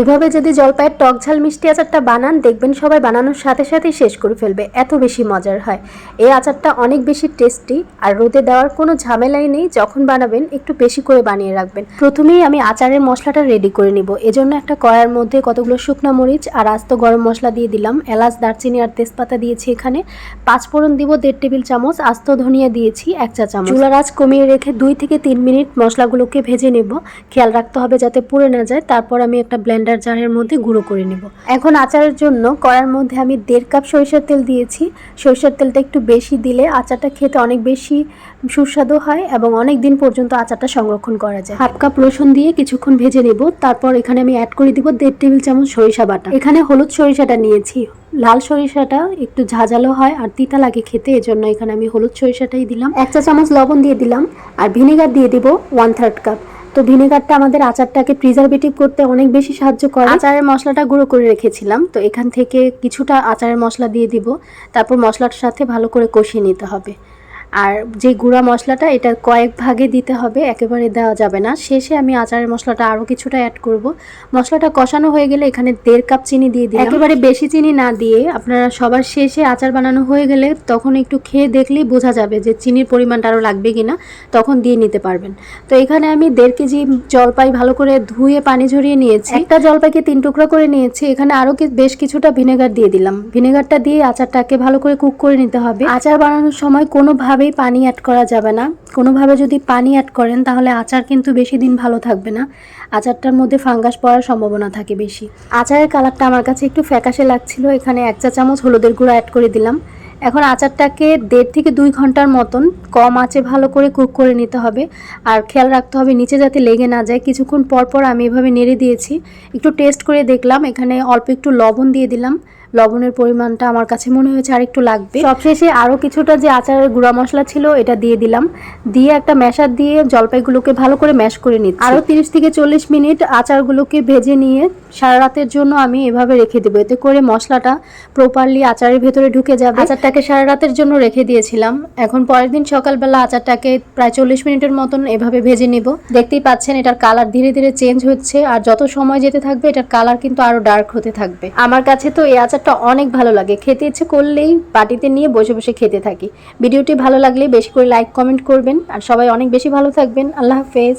এভাবে যদি জলপাইয়ের টক ঝাল মিষ্টি আচারটা বানান, দেখবেন সবাই বানানোর সাথে সাথেই শেষ করে ফেলবে। এত বেশি মজার হয়। এই আচারটা অনেক বেশি টেস্টি আর রোদে দেওয়ার কোনো ঝামেলাই নেই। যখন বানাবেন, একটু বেশি করে বানিয়ে রাখবেন। প্রথমেই আমি আচারের মশলাটা রেডি করে নিব। এজন্য একটা কড়াইয়ের মধ্যে কতগুলো শুকনো মরিচ আর আস্ত গরম মশলা দিয়ে দিলাম। এলাচ, দারচিনি আর তেজপাতা দিয়েছি এখানে। পাঁচ ফোড়ন দিব দেড় টেবিল চামচ। আস্ত ধনিয়া দিয়েছি এক চা চামচ। চুলার আঁচ কমিয়ে রেখে দুই থেকে তিন মিনিট মশলাগুলোকে ভেজে নেব। খেয়াল রাখতে হবে যাতে পুড়ে না যায়। তারপর আমি একটা ব্লেন্ডার জারের মধ্যে গুঁড়ো করে নেব। এখন আচারের জন্য কড়ার মধ্যে আমি দেড় কাপ সরিষার তেল দিয়েছি। সরিষার তেলটা একটু বেশি দিলে আচারটা খেতে অনেক বেশি সুস্বাদু হয় এবং অনেক দিন পর্যন্ত আচারটা সংরক্ষণ করা যায়। হাফ কাপ রসুন দিয়ে কিছুক্ষণ ভেজে নেব। তারপর এখানে আমি অ্যাড করে দিব দেড় টেবিল চামচ সরিষা বাটা। এখানে হলুদ সরিষাটা নিয়েছি। লাল সরিষাটা একটু ঝাঁঝালো হয় আর তিতা লাগে খেতে, এজন্য এখানে আমি হলুদ সরিষাটাই দিলাম। এক চা চামচ লবণ দিয়ে দিলাম। আর ভিনেগার দিয়ে দিব ওয়ান থার্ড কাপ তো ভিনেগারটা আমাদের আচারটাকে প্রিজারভেটিভ করতে অনেক বেশি সাহায্য করে। আচারের মশলাটা গুঁড়ো করে রেখেছিলাম, তো এখান থেকে কিছুটা আচারের মশলা দিয়ে দিব, তারপর মশলার সাথে ভালো করে কষিয়ে নিতে হবে। আর যে গুঁড়া মশলাটা এটা কয়েক ভাগে দিতে হবে একেবারে দেওয়া যাবে না। শেষে আমি আচারের মশলাটা আরও কিছুটা অ্যাড করব। মশলাটা কষানো হয়ে গেলে এখানে দেড় কাপ চিনি দিয়ে দিই একেবারে বেশি চিনি না দিয়ে আপনারা সবার শেষে আচার বানানো হয়ে গেলে তখন একটু খেয়ে দেখলেই বোঝা যাবে যে চিনির পরিমাণটা আরও লাগবে কি না তখন দিয়ে নিতে পারবেন। তো এখানে আমি দেড় কেজি জলপাই ভালো করে ধুয়ে পানি ঝরিয়ে নিয়েছি। একটা জলপাইকে তিন টুকরো করে নিয়েছি। এখানে আরও বেশ কিছুটা ভিনেগার দিয়ে দিলাম। ভিনেগারটা দিয়ে আচারটাকে ভালো করে কুক করে নিতে হবে। আচার বানানোর সময় কোনোভাবেই পানি অ্যাড করা যাবে না। কোনোভাবে যদি পানি অ্যাড করেন, তাহলে আচার কিন্তু বেশি দিন ভালো থাকবে না। আচারটার মধ্যে ফাঙ্গাস পড়ার সম্ভাবনা থাকে বেশি। আচারের কালারটা আমার কাছে একটু ফ্যাকাশে লাগছিল। এখানে এক চা চামচ হলুদের গুঁড়ো অ্যাড করে দিলাম। এখন আচারটাকে দেড় থেকে দুই ঘণ্টার মতন কম আঁচে ভালো করে কুক করে নিতে হবে। আর খেয়াল রাখতে হবে, নিচে যাতে লেগে না যায়। কিছুক্ষণ পর পর আমি এভাবে নেড়ে দিয়েছি। একটু টেস্ট করে দেখলাম। এখানে অল্প একটু লবণ দিয়ে দিলাম। লবণের পরিমাণটা আমার কাছে মনে হয়েছে আর একটু লাগবে। সবশেষে আরও কিছুটা যে আচারের গুঁড়া মশলা ছিল, এটা দিয়ে দিলাম। দিয়ে একটা ম্যাশার দিয়ে জলপাইগুলোকে ভালো করে ম্যাশ করে নিচ্ছি। আরও তিরিশ থেকে চল্লিশ মিনিট আচারগুলোকে ভেজে নিয়ে সারা রাতের জন্য আমি এভাবে রেখে দেবো। এতে করে মশলাটা প্রপারলি আচারের ভেতরে ঢুকে যাবে। আচারটাকে সারা রাতের জন্য রেখে দিয়েছিলাম। এখন পরের দিন সকালবেলা আচারটাকে প্রায় চল্লিশ মিনিটের মতন এভাবে ভেজে নেব। দেখতেই পাচ্ছেন, এটার কালার ধীরে ধীরে চেঞ্জ হচ্ছে। আর যত সময় যেতে থাকবে, এটার কালার কিন্তু আরও ডার্ক হতে থাকবে। আমার কাছে তো এই আচারটা অনেক ভালো লাগে। খেতে ইচ্ছে করলেই পার্টিতে নিয়ে বসে বসে খেতে থাকি। ভিডিওটি ভালো লাগলে বেশি করে লাইক কমেন্ট করবেন। আর সবাই অনেক বেশি ভালো থাকবেন। আল্লাহ হাফেজ।